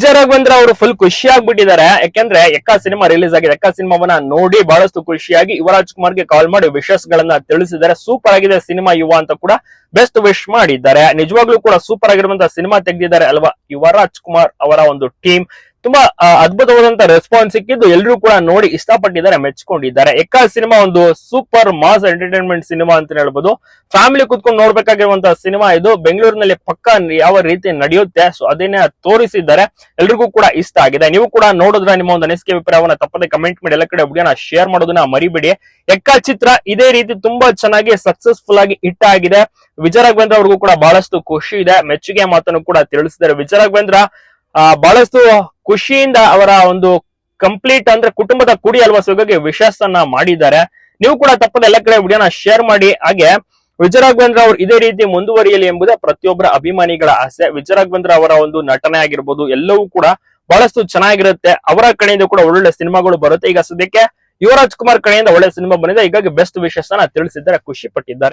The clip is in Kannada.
ವಿಜಯ ಬಂದ್ರೆ ಅವರು ಫುಲ್ ಖುಷಿ ಆಗ್ಬಿಟ್ಟಿದ್ದಾರೆ ಯಾಕಂದ್ರೆ ಎಕ್ಕ ಸಿನಿಮಾ ರಿಲೀಸ್ ಆಗಿದೆ. ಎಕ್ಕ ಸಿನಿಮಾವನ್ನ ನೋಡಿ ಬಹಳಷ್ಟು ಖುಷಿಯಾಗಿ ಯುವರಾಜ್ ಕುಮಾರ್ಗೆ ಕಾಲ್ ಮಾಡಿ ವಿಶಸ್ ಗಳನ್ನ ತಿಳಿಸಿದ್ದಾರೆ. ಸೂಪರ್ ಆಗಿದೆ ಸಿನಿಮಾ ಯುವ ಅಂತ ಕೂಡ ಬೆಸ್ಟ್ ವಿಶ್ ಮಾಡಿದ್ದಾರೆ. ನಿಜವಾಗ್ಲೂ ಕೂಡ ಸೂಪರ್ ಆಗಿರುವಂತಹ ಸಿನಿಮಾ ತೆಗೆದಿದ್ದಾರೆ ಅಲ್ವಾ? ಯುವರಾಜ್ ಕುಮಾರ್ ಅವರ ಒಂದು ಟೀಮ್ ತುಂಬಾ ಅದ್ಭುತವಾದಂತ ರೆಸ್ಪಾನ್ಸ್ ಸಿಕ್ಕಿದ್ದು ಎಲ್ಲರೂ ಕೂಡ ನೋಡಿ ಇಷ್ಟಪಟ್ಟಿದ್ದಾರೆ, ಮೆಚ್ಕೊಂಡಿದ್ದಾರೆ. ಎಕ್ಕ ಸಿನಿಮಾ ಒಂದು ಸೂಪರ್ ಮಾಸ್ ಎಂಟರ್ಟೈನ್ಮೆಂಟ್ ಸಿನಿಮಾ ಅಂತ ಹೇಳ್ಬೋದು. ಫ್ಯಾಮಿಲಿ ಕುತ್ಕೊಂಡು ನೋಡ್ಬೇಕಾಗಿರುವಂತಹ ಸಿನಿಮಾ ಇದು. ಬೆಂಗಳೂರಿನಲ್ಲಿ ಪಕ್ಕ ಯಾವ ರೀತಿ ನಡೆಯುತ್ತೆ, ಸೊ ಅದನ್ನೇ ತೋರಿಸಿದ್ದಾರೆ. ಎಲ್ರಿಗೂ ಕೂಡ ಇಷ್ಟ ಆಗಿದೆ. ನೀವು ಕೂಡ ನೋಡಿದ್ರೆ ನಿಮ್ಮ ಒಂದು ಅನಿಸಿಕೆ ಅಭಿಪ್ರಾಯವನ್ನ ತಪ್ಪದೆ ಕಮೆಂಟ್ ಮಾಡಿ, ಎಲ್ಲ ಕಡೆ ವಿಡಿಯೋನ ಶೇರ್ ಮಾಡೋದನ್ನ ಮರಿಬೇಡಿ. ಎಕ್ಕ ಚಿತ್ರ ಇದೇ ರೀತಿ ತುಂಬಾ ಚೆನ್ನಾಗಿ ಸಕ್ಸಸ್ಫುಲ್ ಆಗಿ ಹಿಟ್ ಆಗಿದೆ. ವಿಜಯ ಅವ್ರಿಗೂ ಕೂಡ ಬಹಳಷ್ಟು ಖುಷಿ ಇದೆ. ಮೆಚ್ಚುಗೆ ಮಾತನ್ನು ಕೂಡ ತಿಳಿಸಿದ್ದಾರೆ. ವಿಜಯ ರಾಘವೇಂದ್ರ ಬಹಳಷ್ಟು ಖುಷಿಯಿಂದ ಅವರ ಒಂದು ಕಂಪ್ಲೀಟ್ ಅಂದ್ರೆ ಕುಟುಂಬದ ಕುಡಿ ಅಲ್ವಾ ಸುಗಗೆ ವಿಶಸ್ತನ್ನ ಮಾಡಿದ್ದಾರೆ. ನೀವು ಕೂಡ ತಪ್ಪದ ಎಲ್ಲ ಕಡೆ ವಿಡಿಯೋನ ಶೇರ್ ಮಾಡಿ. ಹಾಗೆ ವಿಜಯರಾಘವೇಂದ್ರ ಅವರು ಇದೇ ರೀತಿ ಮುಂದುವರಿಯಲಿ ಎಂಬುದೇ ಪ್ರತಿಯೊಬ್ಬರ ಅಭಿಮಾನಿಗಳ ಆಸೆ. ವಿಜಯರಾಘವೇಂದ್ರ ಅವರ ಒಂದು ನಟನೆ ಆಗಿರ್ಬೋದು, ಎಲ್ಲವೂ ಕೂಡ ಬಹಳಷ್ಟು ಚೆನ್ನಾಗಿರುತ್ತೆ. ಅವರ ಕಡೆಯಿಂದ ಕೂಡ ಒಳ್ಳೊಳ್ಳೆ ಸಿನಿಮಾಗಳು ಬರುತ್ತೆ. ಈಗ ಸದ್ಯಕ್ಕೆ ಯುವರಾಜ್ ಕುಮಾರ್ ಕಡೆಯಿಂದ ಒಳ್ಳೆ ಸಿನಿಮಾ ಬಂದಿದೆ. ಹೀಗಾಗಿ ಬೆಸ್ಟ್ ವಿಶಸ್ ಅನ್ನ ತಿಳಿಸಿದ್ದಾರೆ, ಖುಷಿ ಪಟ್ಟಿದ್ದಾರೆ.